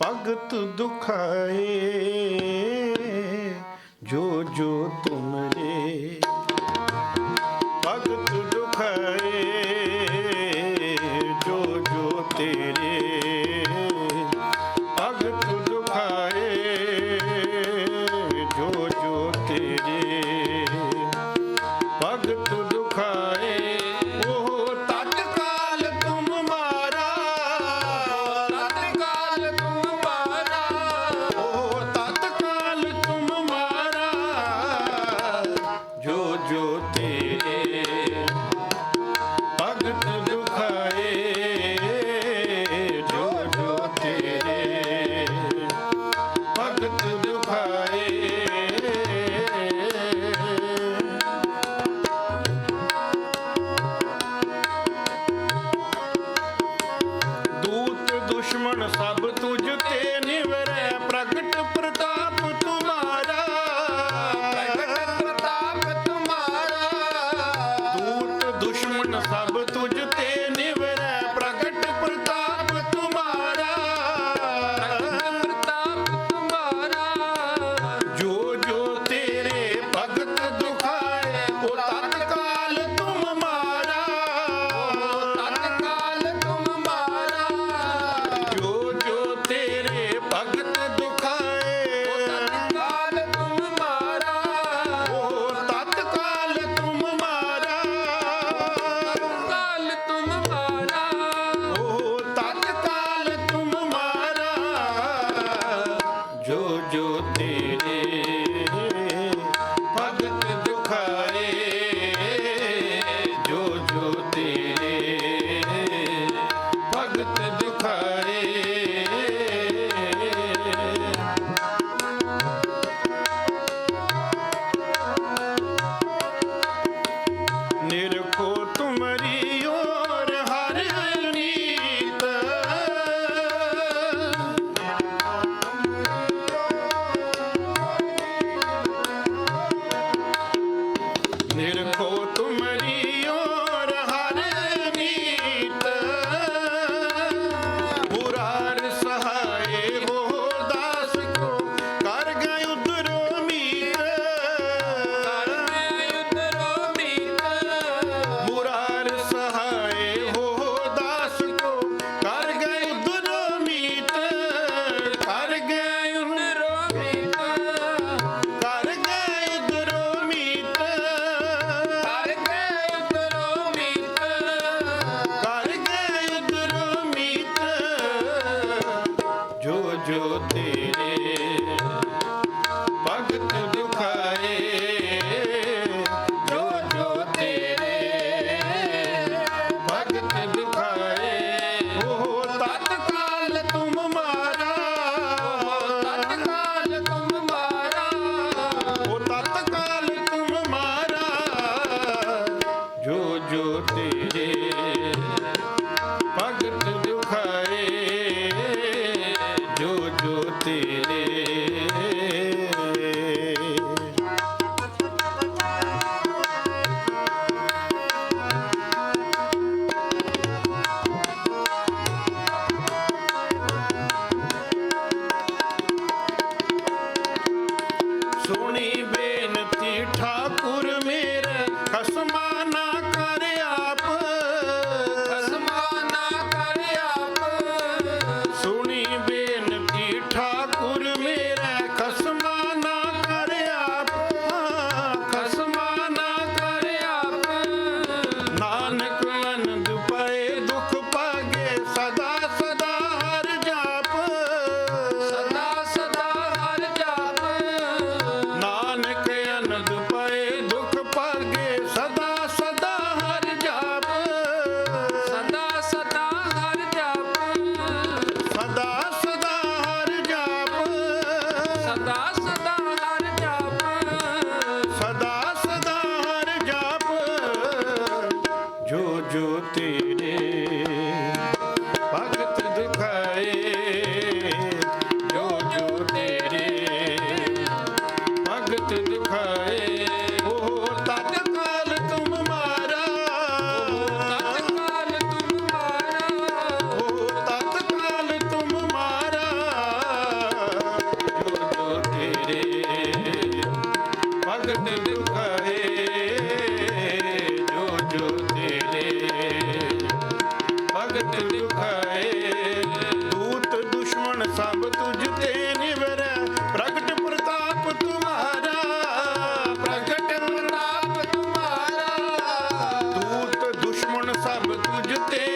ਭਗਤ ਦੁਖਾਏ ਜੋ ਜੋ ਤੁਮਰੇ ਦੂਤ ਦੁਸ਼ਮਣ ਸਭ ਤੁਝ ਤੇ ਨਿਵਰੈ। ਪ੍ਰਗਟ ਪ੍ਰਤਾਪ ਤੁਮਾਰਾ। ਪ੍ਰਗਟ ਪ੍ਰਤਾਪ ਤੁਮਾਰਾ। ਦੂਤ ਦੁਸ਼ਮਣ ਸਭ ਤੁਝ ਤੇ